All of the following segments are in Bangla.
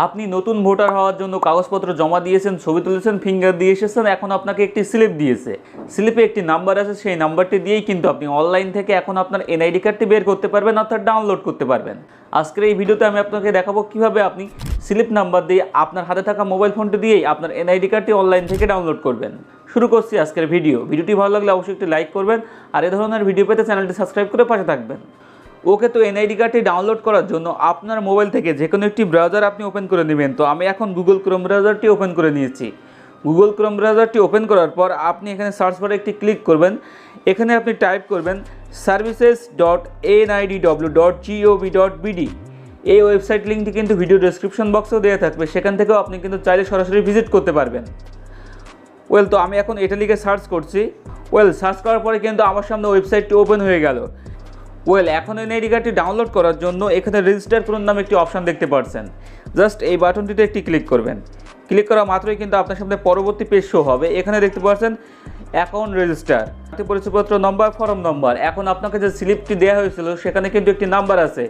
আপনি নতুন ভোটার হওয়ার জন্য কাগজপত্র জমা দিয়েছেন, ছবি তুলেছেন ফিঙ্গার দিয়ে এসেছেন, এখন আপনাকে একটি স্লিপ দিয়েছে। স্লিপে একটি নাম্বার আছে, সেই নাম্বারটি দিয়েই কিন্তু আপনি অনলাইন থেকে এখন আপনার এনআইডি কার্ডটি বের করতে পারবেন, অর্থাৎ ডাউনলোড করতে পারবেন। আজকের এই ভিডিওতে আমি আপনাকে দেখাবো কীভাবে আপনি স্লিপ নাম্বার দিয়ে আপনার হাতে থাকা মোবাইল ফোনটি দিয়েই আপনার এনআইডি কার্ডটি অনলাইন থেকে ডাউনলোড করবেন। শুরু করছি আজকের ভিডিও। ভিডিওটি ভালো লাগলে অবশ্যই একটি লাইক করবেন, আর এ ধরনের ভিডিও পেতে চ্যানেলটি সাবস্ক্রাইব করে পাশে থাকবেন। ওকে তো এনআইডি কার্ডটি ডাউনলোড করার জন্য আপনার মোবাইল থেকে যে কোনো একটি ব্রাউজার আপনি ওপেন করে নেবেন। তো আমি এখন গুগল ক্রোম ব্রাউজারটি ওপেন করে নিয়েছি। গুগল ক্রোম ব্রাউজারটি ওপেন করার পর আপনি এখানে সার্চ বারে একটি ক্লিক করবেন। এখানে আপনি টাইপ করবেন services dot NIDW dot GOV dot BD এই ওয়েবসাইট লিঙ্কটি কিন্তু ভিডিও ডেসক্রিপশন বক্সেও দেওয়া থাকবে। সেখান থেকেও আপনি কিন্তু চাইলে সরাসরি ভিজিট করতে পারবেন। ওয়েল তো আমি এখন এটা লিখে সার্চ করছি। ওয়েল সার্চ করার পরে কিন্তু আমার সামনে ওয়েবসাইটটি ওপেন হয়ে গেল। ওয়েল এখন এনআইডি কার্ডটি ডাউনলোড করার জন্য এখানে রেজিস্টার করুন নামে একটি অপশান দেখতে পাচ্ছেন জাস্ট এই বাটনটিতে একটি ক্লিক করবেন। ক্লিক করা মাত্রই কিন্তু আপনার সামনে পরবর্তী পেজ শো হবে। এখানে দেখতে পাচ্ছেন অ্যাকাউন্ট রেজিস্টার পরিচয়পত্র নম্বর ফর্ম নম্বর এখন আপনাকে যে স্লিপটি দেওয়া হয়েছিল, সেখানে কিন্তু একটি নাম্বার আছে।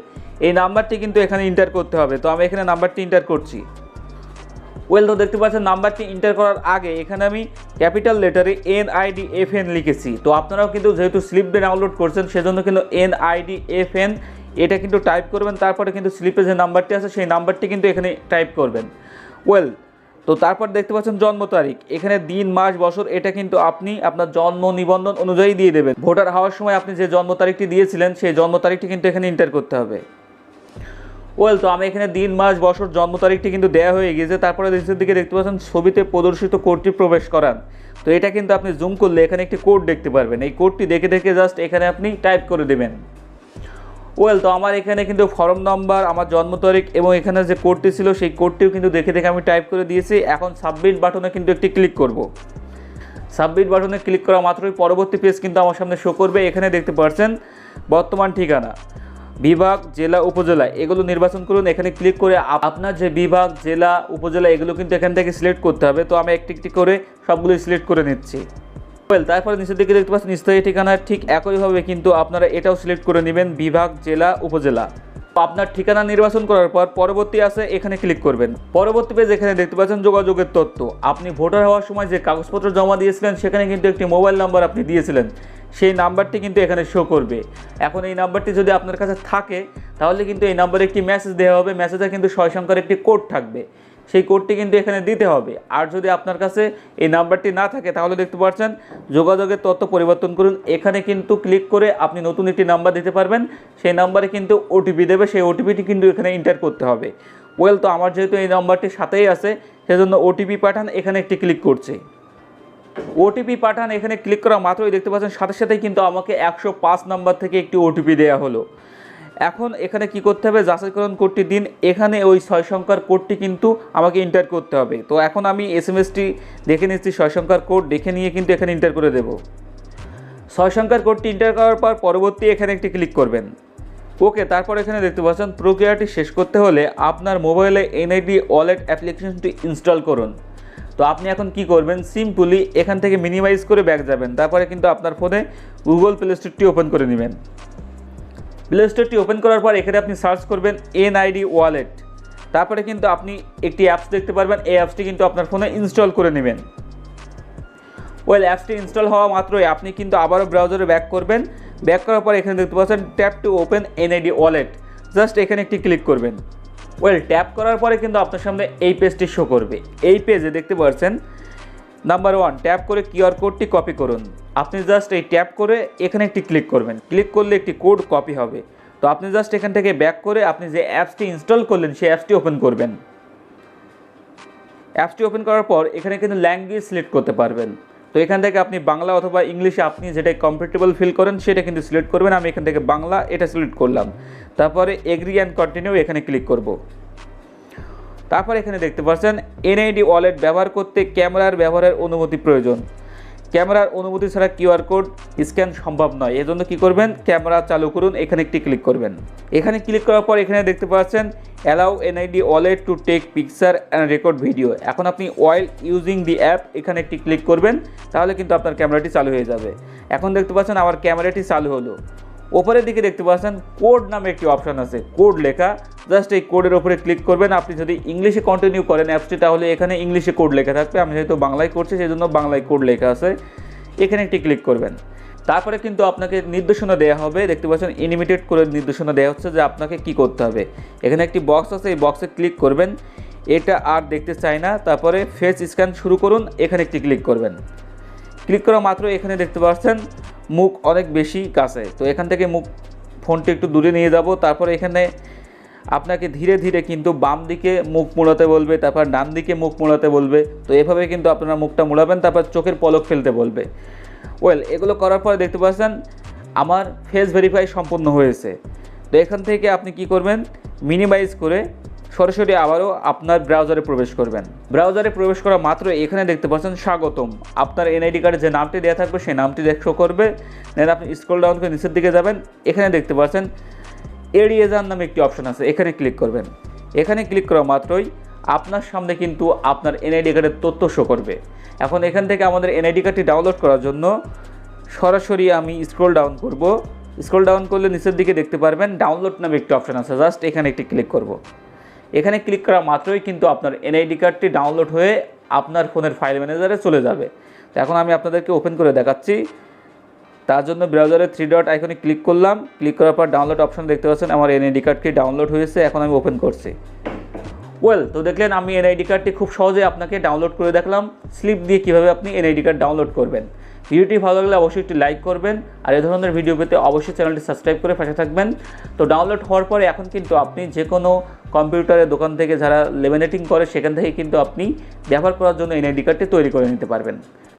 এই নাম্বারটি কিন্তু এখানে ইন্টার করতে হবে। তো আমি এখানে নাম্বারটি ইন্টার করছি। ওয়েল তো দেখতে পাচ্ছেন, নাম্বারটি ইন্টার করার আগে এখানে আমি ক্যাপিটাল লেটারে এন আইডি এফ এন লিখেছি। তো আপনারাও কিন্তু যেহেতু স্লিপ ডাউনলোড করছেন, সেজন্য কিন্তু এন আইডি এফ এন এটা কিন্তু টাইপ করবেন, তারপরে কিন্তু স্লিপে যে নাম্বারটি আছে, সেই নাম্বারটি কিন্তু এখানে টাইপ করবেন। ওয়েল তো তারপর দেখতে পাচ্ছেন জন্ম তারিখ। এখানে দিন, মাস, বছর, এটা কিন্তু আপনি আপনার জন্ম নিবন্ধন অনুযায়ী দিয়ে দেবেন। ভোটার হওয়ার সময় আপনি যে জন্ম তারিখটি দিয়েছিলেন, সেই জন্ম তারিখটি কিন্তু এখানে ইন্টার করতে হবে। ওয়েল, তো আমি এখানে দিন, মাস, বছর, জন্ম তারিখটি কিন্তু দেওয়া হয়ে গিয়েছে। তারপরে নিচের দিকে দেখতে পাচ্ছেন, ছবিতে প্রদর্শিত কোডটি প্রবেশ করান। তো এটা কিন্তু আপনি জুম করলে এখানে একটি কোড দেখতে পারবেন। এই কোডটি দেখে দেখে জাস্ট এখানে আপনি টাইপ করে দেবেন। ওয়েল, তো আমার এখানে কিন্তু ফর্ম নাম্বার আমার জন্ম তারিখ এবং এখানে যে কোডটি ছিল, সেই কোডটিও কিন্তু দেখে দেখে আমি টাইপ করে দিয়েছি। এখন সাবমিট বাটনে কিন্তু একটি ক্লিক করব। সাবমিট বাটনে ক্লিক করা মাত্রই পরবর্তী পেজ কিন্তু আমার সামনে শো করবে। এখানে দেখতে পাচ্ছেন, বর্তমান ঠিকানা। বিভাগ, জেলা, উপজেলা, এগুলো নির্বাচন করুন, এখানে ক্লিক করে আপনার যে বিভাগ, জেলা, উপজেলা, এগুলো কিন্তু এখান থেকে সিলেক্ট করতে হবে। তো আমি একটি একটি করে সবগুলো সিলেক্ট করে নিচ্ছি। তারপরে নিচের দিকে দেখতে পাচ্ছেন, স্থায়ী ঠিকানা ঠিক একইভাবে কিন্তু আপনারা এটাও সিলেক্ট করে নেবেন, বিভাগ, জেলা, উপজেলা। আপনার ঠিকানা নির্বাচন করার পর পরবর্তী আছে, এখানে ক্লিক করবেন। পরবর্তী পেজ এখানে দেখতে পাচ্ছেন যোগাযোগের তথ্য। আপনি ভোটার হওয়ার সময় যে কাগজপত্র জমা দিয়েছিলেন, সেখানে কিন্তু একটি মোবাইল নাম্বার আপনি দিয়েছিলেন। সেই নাম্বারটি কিন্তু এখানে শো করবে। এখন এই নাম্বারটি যদি আপনার কাছে থাকে, তাহলে কিন্তু এই নাম্বারে একটি মেসেজ দেওয়া হবে। মেসেজে কিন্তু ছয় সংখ্যার একটি কোড থাকবে। সেই কোডটি কিন্তু এখানে দিতে হবে। আর যদি আপনার কাছে এই নাম্বারটি না থাকে, তাহলে দেখতে পাচ্ছেন যোগাযোগের তথ্য পরিবর্তন করুন। এখানে কিন্তু ক্লিক করে আপনি নতুন একটি নাম্বার দিতে পারবেন। সেই নাম্বারে কিন্তু ওটিপি দেবে। সেই ওটিপিটি কিন্তু এখানে এন্টার করতে হবে। ওয়েল তো আমার যেহেতু এই নাম্বারটি সাথেই আছে, সেজন্য ওটিপি পাঠান এখানে একটি ক্লিক করছে। ওটিপি পাঠান এখানে ক্লিক করা মাত্রই দেখতে পাচ্ছেন। সাথে সাথেই কিন্তু আমাকে একশো পাঁচ নাম্বার থেকে একটি ওটিপি দেওয়া হলো। এখন এখানে কি করতে হবে? যাচাইকরণ কোডটি দিন। এখানে ওই ছয় সংখ্যার কোডটি কিন্তু আমাকে এন্টার করতে হবে। তো এখন আমি এস এম এসটি দেখে নিচ্ছি ছয় সংখ্যার কোড। দেখে নিয়ে কিন্তু এখানে এন্টার করে দেব। ছয় সংখ্যার কোডটি এন্টার করার পর পরবর্তী এখানে একটি ক্লিক করবেন। ওকে তারপর এখানে দেখতে পাচ্ছেন, প্রক্রিয়াটি শেষ করতে হলে আপনার মোবাইলে এনআইডি ওয়ালেট অ্যাপ্লিকেশনটি ইনস্টল করুন। তো আপনি এখন কি করবেন? সিম্পলি এখান থেকে মিনিমাইজ করে ব্যাক যাবেন। তারপরে কিন্তু আপনার ফোনে গুগল প্লে স্টোরটি ওপেন করে নেবেন। প্লে স্টোরটি ওপেন করার পর এখানে আপনি সার্চ করবেন এনআইডি ওয়ালেট তারপরে কিন্তু আপনি একটি অ্যাপস দেখতে পারবেন। এই অ্যাপসটি কিন্তু আপনার ফোনে ইনস্টল করে নেবেন। ওয়েল অ্যাপসটি ইনস্টল হওয়া মাত্রই আপনি কিন্তু আবারও ব্রাউজারে ব্যাক করবেন। ব্যাক করার পর এখানে দেখতে পাচ্ছেন tap to open NID wallet just এখানে একটি ক্লিক করবেন। ওয়েল ট্যাপ করার পরে কিন্তু আপনার সামনে এই পেজটি শো করবে। এই পেজে দেখতে পাচ্ছেন নাম্বার ওয়ান ট্যাপ করে কিউআর কোডটি কপি করুন। আপনি জাস্ট এই ট্যাপ করে এখানে একটি ক্লিক করবেন। ক্লিক করলে একটি কোড কপি হবে। তো আপনি জাস্ট এখান থেকে ব্যাক করে আপনি যে অ্যাপসটি ইনস্টল করলেন, সেই অ্যাপসটি ওপেন করবেন। অ্যাপসটি ওপেন করার পর এখানে কিন্তু ল্যাঙ্গুয়েজ সিলেক্ট করতে পারবেন। তো এখান থেকে আপনি বাংলা অথবা ইংলিশে আপনি যেটা কমফোর্টেবল ফিল করেন, সেটা কিন্তু সিলেক্ট করবেন। আমি এখান থেকে বাংলা এটা সিলেক্ট করলাম। তারপরে এগ্রি অ্যান্ড কন্টিনিউ এখানে ক্লিক করব। তারপর এখানে দেখতে পাচ্ছেন এনআইডি ওয়ালেট ব্যবহার করতে ক্যামেরার ব্যবহারের অনুমতি প্রয়োজন। ক্যামেরার অনুমতি ছাড়া কিউআর কোড স্ক্যান সম্ভব নয়। এজন্য কি করবেন? ক্যামেরা চালু করুন, এখানে একটি ক্লিক করবেন। এখানে ক্লিক করার পর এখানে দেখতে পাচ্ছেন allow NID wallet to take picture and record video এখন আপনি ওয়াইল ইউজিং দি অ্যাপ এখানে একটি ক্লিক করবেন, তাহলে কিন্তু আপনার ক্যামেরাটি চালু হয়ে যাবে। এখন দেখতে পাচ্ছেন, আমার ক্যামেরাটি চালু হলো। ওপরের দিকে দেখতে পাচ্ছেন কোড নামে একটি অপশন আছে। কোড লেখা জাস্ট এই কোডের ওপরে ক্লিক করবেন। আপনি যদি ইংলিশে কন্টিনিউ করেন অ্যাপসটি, তাহলে এখানে ইংলিশে কোড লেখা থাকবে। আমি যেহেতু বাংলায় করছি সেই জন্য বাংলায় কোড লেখা আছে। এখানে একটি ক্লিক করবেন। তারপরে কিন্তু আপনাকে নির্দেশনা দেওয়া হবে। দেখতে পাচ্ছেন ইনিমিটেড করে নির্দেশনা দেওয়া হচ্ছে যে আপনাকে কি করতে হবে। এখানে একটি বক্স আছে, এই বক্সে ক্লিক করবেন। এটা আর দেখতে চাই না। তারপরে ফেস স্ক্যান শুরু করুন। এখানে একটি ক্লিক করবেন। ক্লিক করা মাত্র এখানে দেখতে পাচ্ছেন, মুখ অনেক বেশি কাছে। তো এখান থেকে মুখ, ফোনটি একটু দূরে নিয়ে যাব। তারপরে এখানে আপনাকে ধীরে ধীরে কিন্তু বাম দিকে মুখ মোড়াতে বলবে, তারপর ডান দিকে মুখ মোড়াতে বলবে। তো এভাবে কিন্তু আপনারা মুখটা মোড়াবেন, তারপর চোখের পলক ফেলতে বলবে। ওয়েল এগুলো করার পরে দেখতে পাচ্ছেন, আমার ফেস ভেরিফাই সম্পূর্ণ হয়েছে। তো এখান থেকে আপনি কি করবেন? মিনিমাইজ করে সরাসরি আবারও আপনার ব্রাউজারে প্রবেশ করবেন। ব্রাউজারে প্রবেশ করা মাত্র এখানে দেখতে পাচ্ছেন, স্বাগতম। আপনার এনআইডি কার্ডে যে নামটি দেওয়া থাকবে, সেই নামটি শো করবে। দেন আপনি স্ক্রল ডাউন করে নিচের দিকে যাবেন। এখানে দেখতে পাচ্ছেন এড়িয়ে যান নামে একটি অপশন আছে, এখানে ক্লিক করবেন। এখানে ক্লিক করা মাত্রই আপনার সামনে কিন্তু আপনার এনআইডি কার্ডের তথ্য শো করবে। এখন এখান থেকে আমাদের এনআইডি কার্ডটি ডাউনলোড করার জন্য সরাসরি আমি স্ক্রল ডাউন করব। স্ক্রল ডাউন করলে নিচের দিকে দেখতে পারবেন ডাউনলোড নামে একটি অপশন আছে, জাস্ট এখানে একটি ক্লিক করব। এখানে ক্লিক করা মাত্রই কিন্তু আপনার এনআইডি কার্ডটি ডাউনলোড হয়ে আপনার ফোনের ফাইল ম্যানেজারে চলে যাবে। তো এখন আমি আপনাদেরকে ওপেন করে দেখাচ্ছি। তার জন্য ব্রাউজারে থ্রি ডট আইকনে ক্লিক করলাম। ক্লিক করার পর ডাউনলোড অপশন দেখতে পাচ্ছেন, আমার এনআইডি কার্ডটি ডাউনলোড হয়েছে, এখন আমি ওপেন করছি। ওয়েল তো দেখলেন আমি এনআইডি কার্ডটি খুব সহজে আপনাকে ডাউনলোড করে দেখলাম। স্লিপ দিয়ে কীভাবে আপনি এনআইডি কার্ড ডাউনলোড করবেন। ভিডিওটি ভালো লাগলে অবশ্যই একটি লাইক করবেন। আর এই ধরনের ভিডিও পেতে অবশ্যই চ্যানেলটি সাবস্ক্রাইব করে পাশে থাকবেন। তো ডাউনলোড হওয়ার পরে এখন কিন্তু আপনি যে কোনো কম্পিউটারের দোকান থেকে যারা লেমিনেটিং করে, সেখান থেকে কিন্তু আপনি ব্যবহার করার জন্য এনআইডি কার্ডটি তৈরি করে নিতে পারবেন।